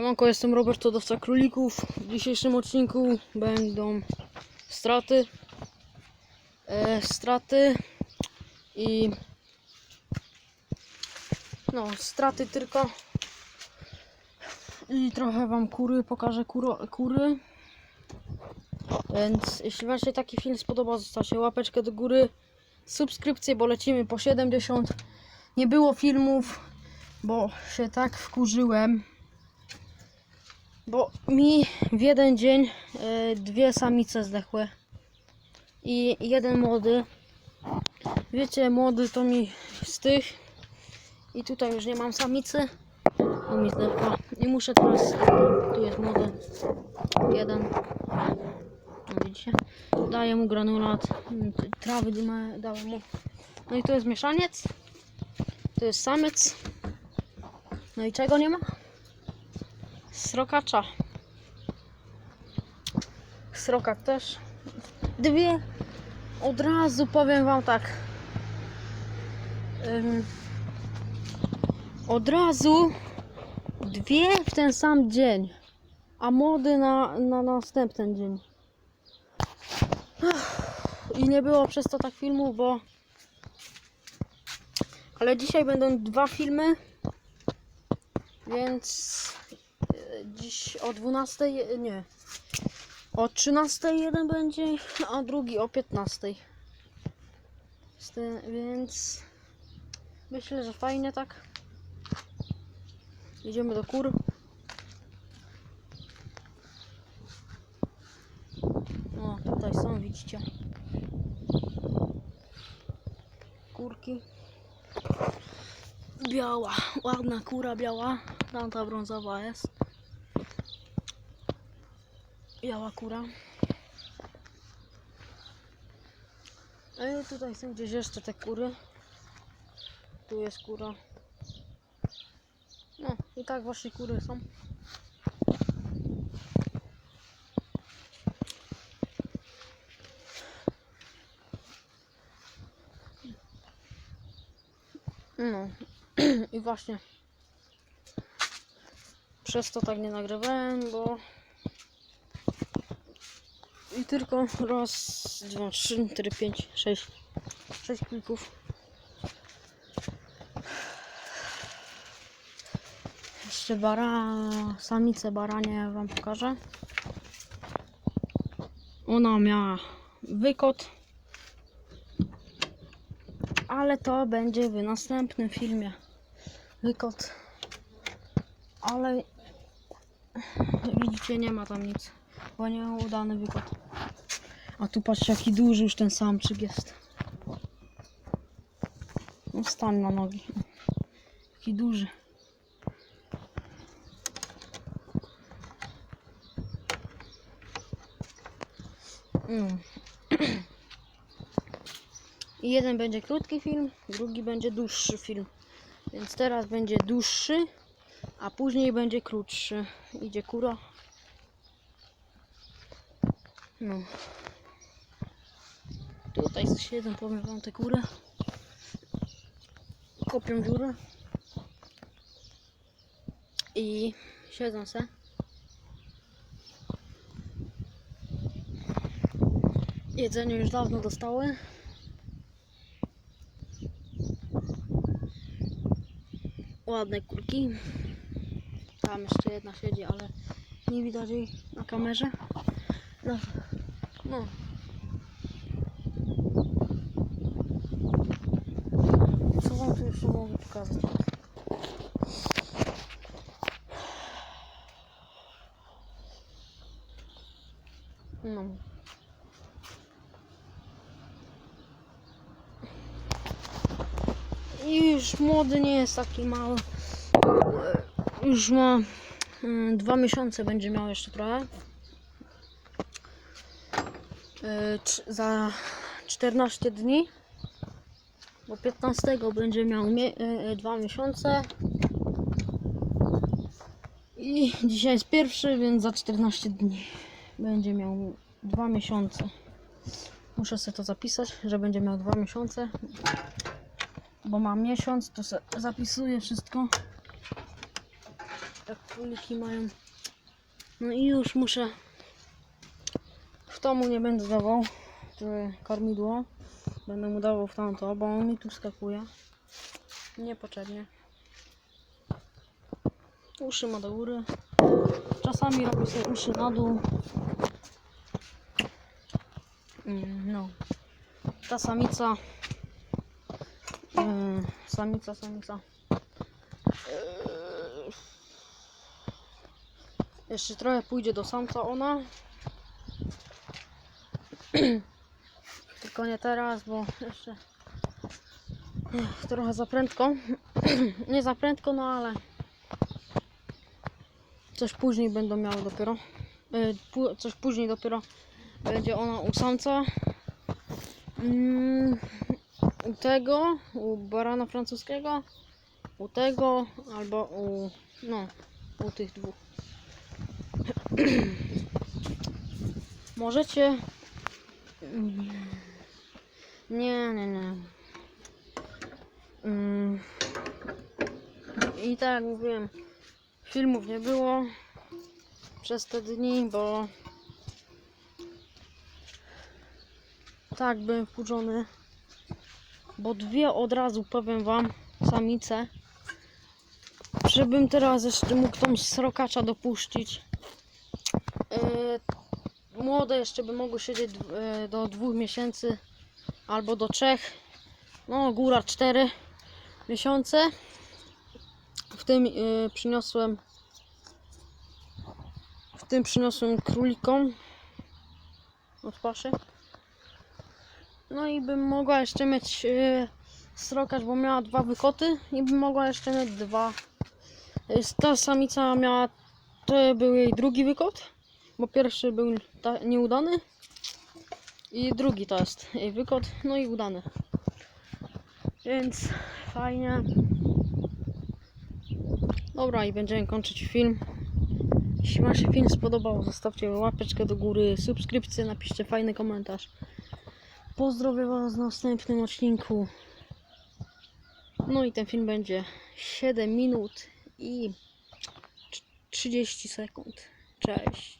Siemanko, jestem Robert, hodowca królików. W dzisiejszym odcinku będą straty. E, straty i no, straty tylko. I trochę wam kury pokażę kuro, kury. Więc jeśli wam się taki film spodoba, zostawcie łapeczkę do góry, subskrypcję, bo lecimy po 70. Nie było filmów, bo się tak wkurzyłem. Bo mi w jeden dzień e, dwie samice zdechły. I jeden młody. Wiecie, młody to mi z tych. I tutaj już nie mam samicy. To mi zdechła. I muszę teraz. Tu jest młody. Jeden. No widzicie? Daję mu granulat. Trawy dałem mu. No i to jest mieszaniec. To jest samiec. No i czego nie ma? Srokacza. Srokak też. Dwie. Od razu powiem wam tak. Ym, od razu dwie w ten sam dzień. A młody na, na następny dzień. I nie było przez to tak filmów, bo. Ale dzisiaj będą dwa filmy. Więc dziś o 12, e, nie. O 13 jeden będzie, a drugi o 15. Z tym- Więc myślę, że fajnie tak. Idziemy do kur. O, tutaj są, widzicie. Kurki. Biała, ładna kura biała. Tamta brązowa jest. Biała kura. I tutaj są gdzieś jeszcze te kury. Tu jest kura. No i tak właśnie kury są. No i właśnie przez to tak nie nagrywałem, bo tylko raz, dwa, trzy, cztery, pięć, sześć, sześć klików. Jeszcze bara, samicę baranie wam pokażę. Ona miała wykot, ale to będzie w następnym filmie. Wykot, ale widzicie, nie ma tam nic, bo nieudany wykot. A tu patrzcie, jaki duży już ten samczyk jest. No stań na nogi. Jaki duży. No. I jeden będzie krótki film, drugi będzie dłuższy film. Więc teraz będzie dłuższy, a później będzie krótszy. Idzie kura. No. Tutaj siedzą, powiem wam te kury. Kopią dziurę. I siedzą se. Jedzenie już dawno dostały. Ładne kurki. Tam jeszcze jedna siedzi, ale nie widać jej na kamerze. No. no. Mogę pokazać? No. I już młody nie jest taki mały. Już ma mm, dwa miesiące będzie miał jeszcze trochę. E, Za 14 dni. Bo 15 będzie miał e, e, dwa miesiące. I dzisiaj jest pierwszy, więc za 14 dni będzie miał dwa miesiące. Muszę sobie to zapisać, że będzie miał dwa miesiące bo mam miesiąc, to zapisuję wszystko. tak króliki mają. No i już muszę. W tomu nie będę dawał to kormidło. Będę mu dawał w tamto, bo on mi tu skakuje. Niepotrzebnie. Uszy ma do góry. Czasami robi sobie uszy na dół. Mm, No. Ta samica. Yy, samica, samica. Yy, jeszcze trochę pójdzie do samca ona. Tylko nie teraz, bo jeszcze trochę za prędko. nie za prędko, no ale coś później będą miały dopiero. Pu- coś później dopiero będzie ona u samca. Mm, u tego, u barana francuskiego, u tego, albo u, no, u tych dwóch. Możecie. Nie, nie, nie. Mm, I tak jak mówiłem, filmów nie było przez te dni, bo tak byłem wkurzony. Bo dwie od razu powiem wam, samice. Żebym teraz jeszcze mógł tą srokacza dopuścić. Yy, młode jeszcze by mogły siedzieć yy, do dwóch miesięcy albo do trzech. No, góra cztery miesiące. W tym yy, przyniosłem w tym przyniosłem królikom od paszy. No i bym mogła jeszcze mieć yy, srokacz, bo miała dwa wykoty i bym mogła jeszcze mieć dwa. Yy, Ta samica miała, to był jej drugi wykot, bo pierwszy był nieudany i drugi jej wykot, no i udany. Więc fajnie. Dobra i będziemy kończyć film. Jeśli Wam się film spodobał, zostawcie łapeczkę do góry, subskrypcję, napiszcie fajny komentarz. Pozdrowię Was w następnym odcinku. No i ten film będzie 7 minut i 30 sekund. Cześć.